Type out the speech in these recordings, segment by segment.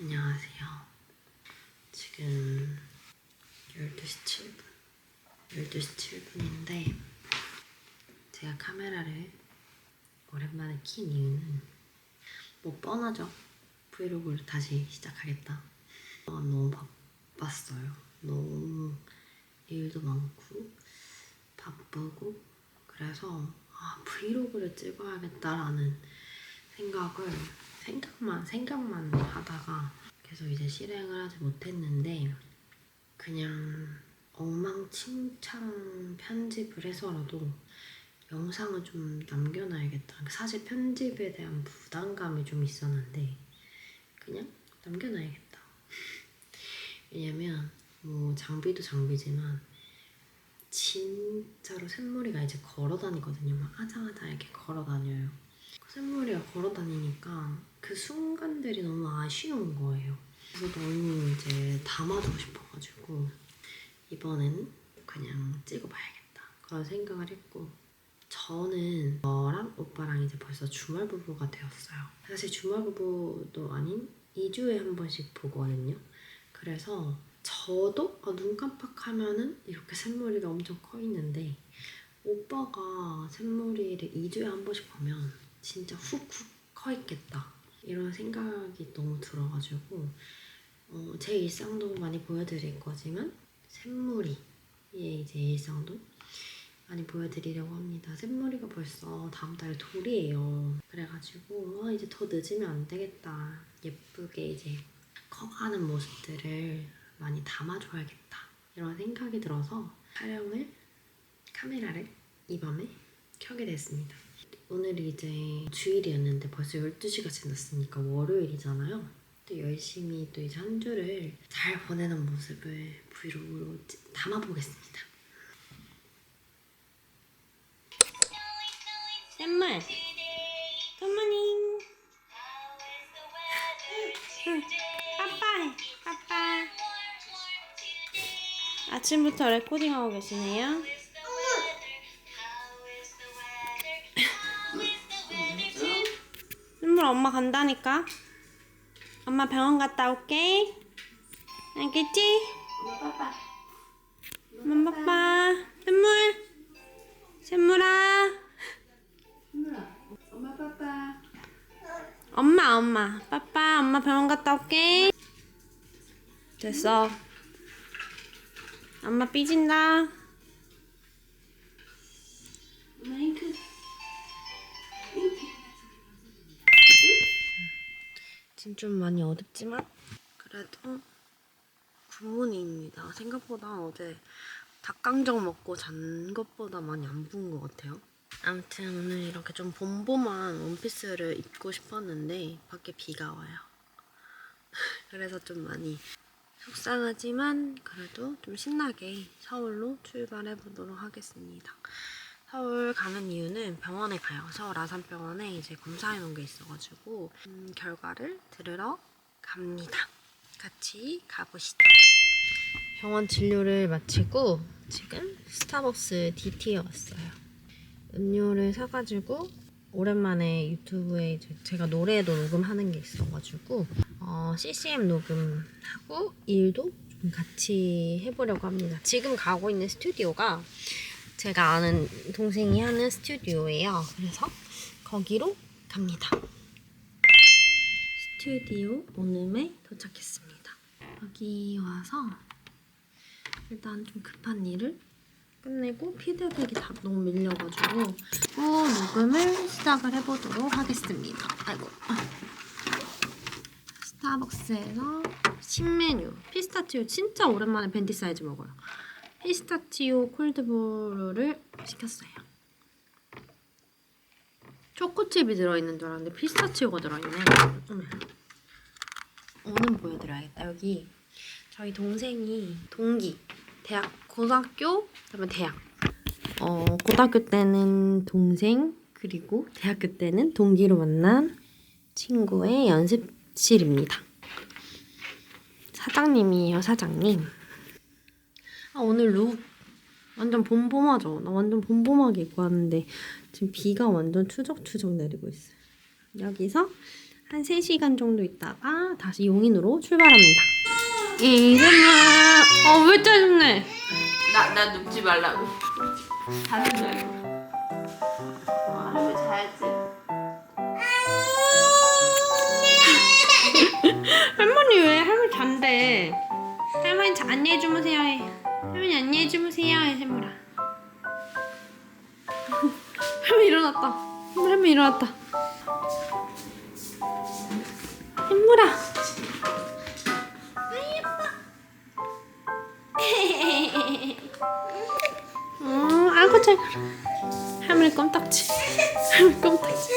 안녕하세요. 지금 12시 7분. 12시 7분인데, 제가 카메라를 오랜만에 킨 이유는, 뭐 뻔하죠. 브이로그를 다시 시작하겠다. 아, 너무 바빴어요. 너무 일도 많고, 바쁘고, 그래서, 아, 브이로그를 찍어야겠다라는 생각을 생각만 생각만 하다가 계속 이제 실행을 하지 못했는데 그냥 엉망진창 편집을 해서라도 영상을 좀 남겨놔야겠다. 사실 편집에 대한 부담감이 좀 있었는데 그냥 남겨놔야겠다. 왜냐면 뭐 장비도 장비지만 진짜로 샘물이가 이제 걸어 다니거든요. 막 아장아장 이렇게 걸어 다녀요. 그 샘물이가 걸어 다니니까 그 순간들이 너무 아쉬운 거예요. 그래서 너무 이제 담아두고 싶어가지고 이번에는 그냥 찍어봐야겠다 그런 생각을 했고 저는 저랑 오빠랑 이제 벌써 주말 부부가 되었어요. 사실 주말 부부도 아닌 2주에 한 번씩 보거든요. 그래서 저도 아, 눈 깜빡하면은 이렇게 샘물이가 엄청 커 있는데 오빠가 샘물이를 2주에 한 번씩 보면 진짜 훅훅 커 있겠다 이런 생각이 너무 들어가지고 어, 제 일상도 많이 보여드릴 거지만 샘물이의 이제 일상도 많이 보여드리려고 합니다. 샘물이가 벌써 다음 달에 돌이에요. 그래가지고 아, 이제 더 늦으면 안 되겠다. 예쁘게 이제 커가는 모습들을 많이 담아줘야겠다. 이런 생각이 들어서 촬영을 카메라를 이 밤에 켜게 됐습니다. 오늘이 이제 주일이었는데 벌써 12시가 지났으니까 월요일이잖아요. 또 열심히 또 이제 한 주를 잘 보내는 모습을 브이로그로 찌- 담아보겠습니다. 샘물, 굿모닝. 빠빠, 빠빠. 아침부터 레코딩하고 계시네요. 엄마 간다니까. 엄마 병원 갔다 올게. 알겠지? 엄마 빠빠. 샘물. 샘물아. 엄마 빠빠 엄마 엄마. 빠빠 엄마 병원 갔다 올게. 됐어. 엄마 삐진다. 지금 좀 많이 어둡지만 그래도 굿모닝입니다. 생각보다 어제 닭강정 먹고 잔 것보다 많이 안 부은 것 같아요. 아무튼 오늘 이렇게 좀 봄봄한 원피스를 입고 싶었는데 밖에 비가 와요. 그래서 좀 많이 속상하지만 그래도 좀 신나게 서울로 출발해 보도록 하겠습니다. 서울 가는 이유는 병원에 가요. 서울 아산병원에 이제 검사해 놓은 게 있어가지고 음, 결과를 들으러 갑니다. 같이 가보시죠. 병원 진료를 마치고 지금 스타벅스 DT에 왔어요. 음료를 사가지고 오랜만에 유튜브에 제가 노래도 녹음하는 게 있어가지고 어, CCM 녹음하고 일도 좀 같이 해보려고 합니다. 지금 가고 있는 스튜디오가 제가 아는 동생이 하는 스튜디오예요. 그래서 거기로 갑니다. 스튜디오 오름에 도착했습니다. 여기 와서 일단 좀 급한 일을 끝내고 피드백이 다 너무 밀려가지고 또 녹음을 시작을 해보도록 하겠습니다. 아이고. 스타벅스에서 신메뉴 피스타치오 진짜 오랜만에 벤티 사이즈 먹어요. 피스타치오 콜드브루를 시켰어요. 초코칩이 들어있는 줄 알았는데 피스타치오가 들어있네. 어머. 오는 보여드려야겠다. 여기 저희 동생이 동기 대학 고등학교 그다음에 대학 어 고등학교 때는 동생 그리고 대학교 때는 동기로 만난 친구의 연습실입니다. 사장님이에요, 사장님. 아, 오늘 룩 완전 봄봄하죠? 나 완전 봄봄하게 입고 왔는데 지금 비가 완전 추적추적 내리고 있어요. 여기서 한 3시간 정도 있다가 다시 용인으로 출발합니다. 이름아, 어, 왜 짜증내? 나, 나 눕지 말라고. 자는 줄 알고. 아 예뻐. 어, 아이고 잘 가라. 할머니 껌딱지. 할머니 껌딱지.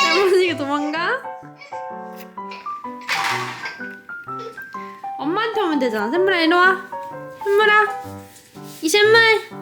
할머니가 도망가? 엄마한테 오면 되잖아. 샘물아 이리 와. 샘물아. 이 샘물.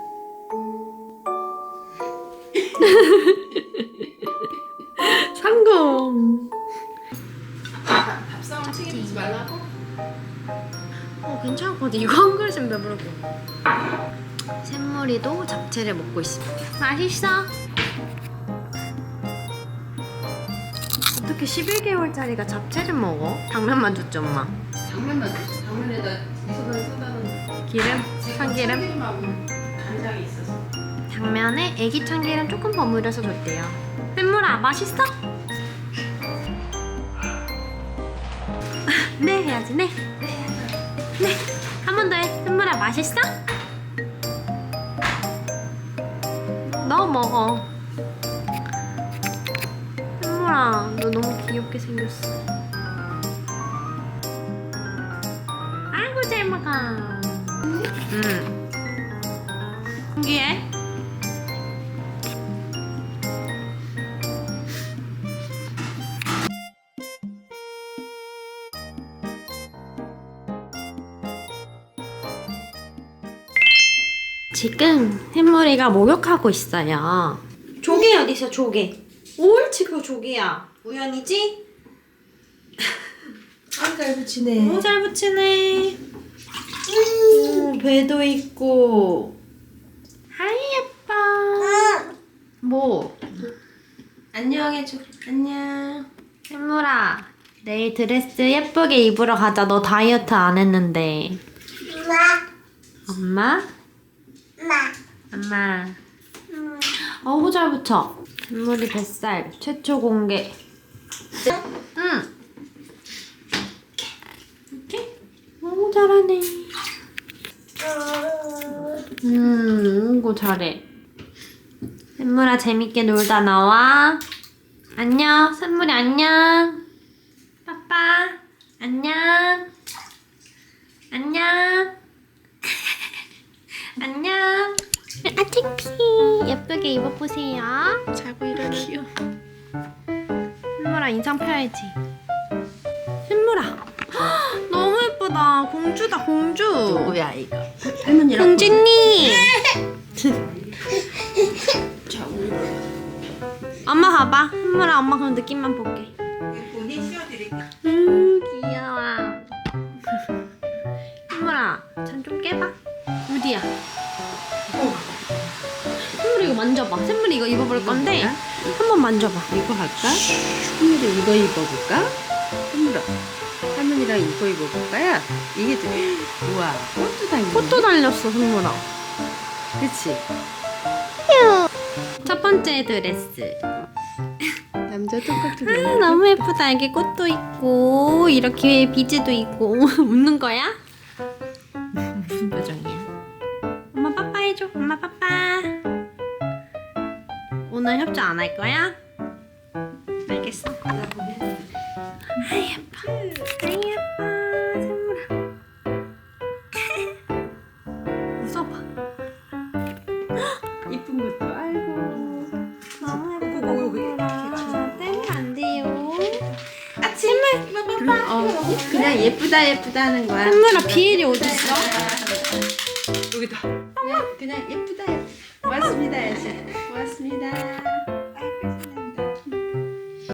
상금. 밥- 밥상을 챙기지 말라고 어 괜찮거든. 이거 한 그릇은 배부르고. 샘물이도 잡채를 먹고 있습니다. 맛있어? 어떻게 11개월짜리가 잡채를 먹어? 당면만 줬지 엄마. 당면만 줘 당면에다 소금 쏟아놓은 기름? 참기름? 참기름하고 간장이 있어서 당면에 애기 참기름 조금 버무려서 줬대요. 샘물아 맛있어? 네 해야지 네. 네. 한 번 더 해. 샘물아 맛있어? 너 먹어. 샘물아 너 너무 귀엽게 생겼어. 아이고 잘 먹어. 응. 신기해? 지금 샘물이가 목욕하고 있어요. 조개 어디 있어 조개? 옳지 그거 조개야. 우연이지? 아잘 붙이네. 너무 잘 붙이네. 오, 배도 있고. 하이 예뻐. 뭐? 안녕 해줘 안녕 샘물아, 내일 드레스 예쁘게 입으러 가자. 너 다이어트 안 했는데. 엄마? 엄마. 어우 잘 붙여. 샘물이 뱃살 최초 공개. 응. 이렇게? 너무 잘하네. 음, 이거 잘해. 샘물아 재밌게 놀다 나와. 안녕, 샘물이 안녕. 빠빠, 안녕. 안녕. 안녕. 아, 창피. 예쁘게 입어보세요. 자고 일어나 귀여워 샘물아, 인상 펴야지. 샘물아. 헉, 너무 예쁘다. 공주다, 공주. 누구야 이거 할머니랑 공주님. 자 엄마 봐봐. 샘물아, 엄마 그럼 느낌만 볼게. 만져봐 샘물이 이거 입어볼 건데 한번 만져봐 이거 할까? 할머니 이거 입어볼까? 할머니 할머니랑 이거 입어볼까요? 이게 좀 우와 꽃도 달려 꽃도 달렸어 샘물아 그치? 첫 번째 드레스 남자 똑같은 아 너무 예쁘다 여기 꽃도 있고 이렇게 비즈도 있고 웃는 거야? 무슨 표정이야? 엄마 빠빠 해줘 엄마 빠빠 협조 안 할 거야? 알겠어 아 예뻐 아 예뻐 샘물아 웃어봐 이쁜 것도 아이고. 너무 여기 돼요. 그래, 어, 그냥 예쁘다 예쁘다 하는 거야. 선물아 비엘이 어딨어? 여기다. 그냥, 그냥 예쁘다 예쁘다. 고맙습니다 야시. 고맙습니다.